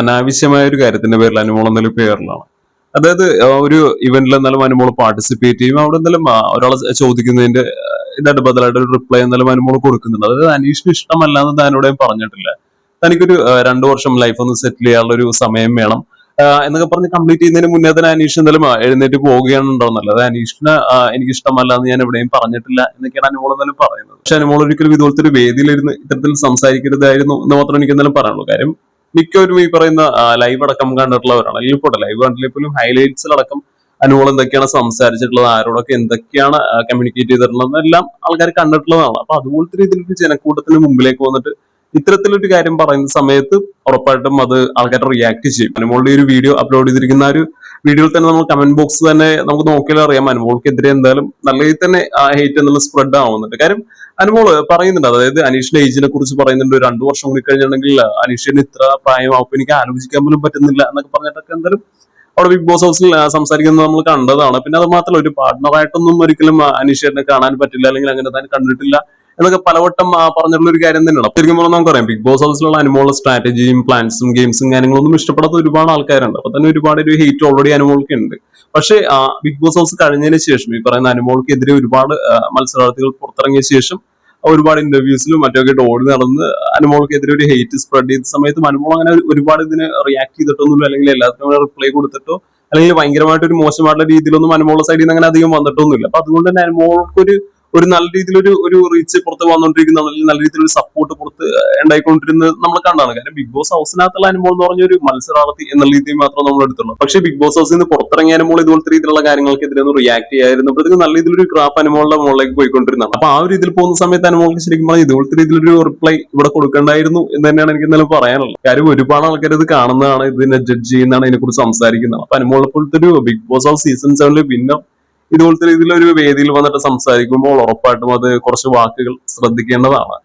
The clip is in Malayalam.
അനാവശ്യമായ ഒരു കാര്യത്തിന്റെ പേരിൽ അനുമോൾ എന്നുള്ള പേരിലാണ്. അതായത് ഒരു ഇവന്റിൽ എന്നാലും അനുമോൾ പാർട്ടിസിപ്പേറ്റ് ചെയ്യും. അവിടെ എന്തായാലും ഒരാളെ ചോദിക്കുന്നതിന്റെ ഇതായിട്ട് ബദലായിട്ട് ഒരു റിപ്ലൈ എന്നാലും അനുമോൾ കൊടുക്കുന്നുണ്ട്. അതായത് അനീഷിന് ഇഷ്ടമല്ല എന്ന് താനോട് പറഞ്ഞിട്ടില്ല. തനിക്കൊരു രണ്ടു വർഷം ലൈഫ് ഒന്ന് സെറ്റിൽ ചെയ്യാനുള്ള ഒരു സമയം വേണം. എന്നൊക്കെ പറഞ്ഞ് കംപ്ലീറ്റ് ചെയ്യുന്നതിന് മുന്നേ തന്നെ അനീഷ് എന്തായാലും എഴുന്നേറ്റ് പോവുകയാണ് ഉണ്ടാവുന്നത്. അത് അനീഷിന് എനിക്ക് ഇഷ്ടമല്ല എന്ന് ഞാൻ എവിടെയും പറഞ്ഞിട്ടില്ല എന്നൊക്കെയാണ് അനുമോൾ എന്നാലും പറയുന്നത്. പക്ഷെ അനുമോൾ ഒരിക്കലും ഇതുപോലത്തെ ഒരു വേദിയിലിരുന്ന് ഇത്തരത്തിൽ സംസാരിക്കരുതായിരുന്നു എന്ന് മാത്രം എനിക്ക് എന്തായാലും പറയാനുള്ളൂ. കാര്യം മിക്കവരും ഈ പറയുന്ന ലൈവ് അടക്കം കണ്ടിട്ടുള്ളവരാണ്. അല്ലെങ്കിൽ പോട്ടെ ലൈവ് കണ്ടില്ലെങ്കിൽ പോലും ഹൈലൈറ്റ്സിലടക്കം അനുമോൾ എന്തൊക്കെയാണ് സംസാരിച്ചിട്ടുള്ളത് ആരോടൊക്കെ എന്തൊക്കെയാണ് കമ്മ്യൂണിക്കേറ്റ് ചെയ്തിട്ടുള്ളത് എല്ലാം ആൾക്കാർ കണ്ടിട്ടുള്ളതാണ്. അപ്പൊ അതുപോലത്തെ രീതിയിൽ ജനക്കൂട്ടത്തിന് മുമ്പിലേക്ക് വന്നിട്ട് ഇത്തരത്തിലൊരു കാര്യം പറയുന്ന സമയത്ത് ഉറപ്പായിട്ടും അത് ആൾക്കാർ റിയാക്ട് ചെയ്യും. അനുമോളുടെ ഒരു വീഡിയോ അപ്ലോഡ് ചെയ്തിരിക്കുന്ന ഒരു വീഡിയോയിൽ തന്നെ നമ്മൾ കമന്റ് ബോക്സ് തന്നെ നമുക്ക് നോക്കിയാലും അറിയാം അനുമോൾക്കെതിരെ എന്തായാലും നല്ല രീതിയിൽ തന്നെ ആ ഹേറ്റ് എന്നുള്ള സ്പ്രെഡ് ആവുന്നുണ്ട്. കാര്യം അനുമോൾ പറയുന്നുണ്ട് അതായത് അനീഷിന്റെ ഏജിനെ കുറിച്ച് പറയുന്നുണ്ട് രണ്ടു വർഷം കൂടി കഴിഞ്ഞിട്ടുണ്ടെങ്കിൽ അനീഷിന് ഇത്ര പ്രായമാവും എനിക്ക് ആലോചിക്കാൻ പോലും പറ്റുന്നില്ല എന്നൊക്കെ പറഞ്ഞിട്ടൊക്കെ എന്തായാലും അവിടെ ബിഗ് ബോസ് ഹൗസിൽ സംസാരിക്കുന്നത് നമ്മൾ കണ്ടതാണ്. പിന്നെ അത് മാത്രമല്ല ഒരു പാർട്ട്ണറായിട്ടൊന്നും ഒരിക്കലും അനീഷിനെ കാണാൻ പറ്റില്ല അല്ലെങ്കിൽ അങ്ങനെ തന്നെ കണ്ടിട്ടില്ല. എന്നൊക്കെ പലവട്ടം പറഞ്ഞിട്ടുള്ള ഒരു കാര്യം തന്നെയാണ്. ശരിക്കും പറഞ്ഞാൽ നമുക്കറിയാം ബിഗ് ബോസ് ഹൗസിലുള്ള അനുമോളുടെ സ്ട്രാറ്റജിയും പ്ലാൻസും ഗെയിംസും കാര്യങ്ങളൊന്നും ഇഷ്ടപ്പെടാത്ത ഒരുപാട് ആൾക്കാരുണ്ട്. അപ്പൊ തന്നെ ഒരുപാട് ഒരു ഹേറ്റ് ഓൾറെഡി അനുമോൾക്ക് ഉണ്ട്. പക്ഷേ ബിഗ് ബോസ് ഹൗസ് കഴിഞ്ഞതിന് ശേഷം ഈ പറയുന്ന അനുമോൾക്കെതിരെ ഒരുപാട് മത്സരാർത്ഥികൾ പുറത്തിറങ്ങിയ ശേഷം ഒരുപാട് ഇന്റർവ്യൂസിലും മറ്റൊക്കെ ഓടി നടന്ന് അനുമോൾക്കെതിരെ ഒരു ഹേറ്റ് സ്പ്രെഡ് ചെയ്ത സമയത്തും അനുമോൾ അങ്ങനെ ഒരുപാട് ഇതിന് റിയാക്ട് ചെയ്തിട്ടൊന്നുമില്ല അല്ലെങ്കിൽ എല്ലാത്തിനും റിപ്ലൈ കൊടുത്തിട്ടോ അല്ലെങ്കിൽ ഭയങ്കരമായിട്ട് ഒരു മോശമായിട്ടുള്ള രീതിയിലൊന്നും അനുമോളുടെ സൈഡിൽ നിന്ന് അങ്ങനെ അധികം വന്നിട്ടൊന്നുമില്ല. അപ്പൊ അതുകൊണ്ട് തന്നെ അനുമോൾക്ക് ഒരു ഒരു നല്ല രീതിയിലൊരു ഒരു റീച്ച് പുറത്ത് വന്നുകൊണ്ടിരിക്കുന്ന നല്ല രീതിയിലൊരു സപ്പോർട്ട് പുറത്ത് ഉണ്ടായിക്കൊണ്ടിരുന്നത് നമ്മൾ കണ്ടാണ്. കാരണം ബിഗ് ബോസ് ഹൗസിനകത്തുള്ള അനുഭവം എന്ന് പറഞ്ഞ ഒരു മത്സരാർത്ഥി എന്നുള്ള രീതിയിൽ മാത്രം നമ്മൾ എടുത്തുള്ളൂ. പക്ഷേ ബിഗ് ബോസ് ഹൗസിൽ നിന്ന് പുറത്തിറങ്ങിയ അനുമോൾ ഇതുപോലത്തെ രീതിയിലുള്ള കാര്യങ്ങൾക്കെതിരെ ഒന്ന് റിയാക്ട് ചെയ്യാതിരുന്നപ്പോഴത്തേക്ക് നല്ല രീതിയിലൊരു ഗ്രാഫ് അനുമോളുടെ മുകളിലേക്ക് പോയിക്കൊണ്ടിരുന്നതാണ്. അപ്പൊ ആ ഒരു രീതിയിൽ പോകുന്ന സമയത്ത് അനുമോൾക്ക് ശരിക്കും പറഞ്ഞാൽ ഇതുപോലത്തെ രീതിയിലൊരു റിപ്ലൈ ഇവിടെ കൊടുക്കേണ്ടായിരുന്നു എന്ന് തന്നെയാണ് എനിക്ക് എന്തായാലും പറയാനുള്ളത്. കാര്യം ഒരുപാട് ആൾക്കാർ ഇത് കാണുന്നതാണ് ഇതിനെ ജഡ്ജ് ചെയ്യുന്നതാണ് ഇതിനെക്കുറിച്ച് സംസാരിക്കുന്നതാണ്. അപ്പൊ അനുമോളെ പോലത്തെ ഒരു ബിഗ് ബോസ് ഓഫ് സീസൺ സെവനിലെ വിന്നർ ഇതുപോലത്തെ രീതിയിൽ ഒരു വേദിയിൽ വന്നിട്ട് സംസാരിക്കുമ്പോൾ ഉറപ്പായിട്ടും അത് കുറച്ച് വാക്കുകൾ ശ്രദ്ധിക്കേണ്ടതാണ്.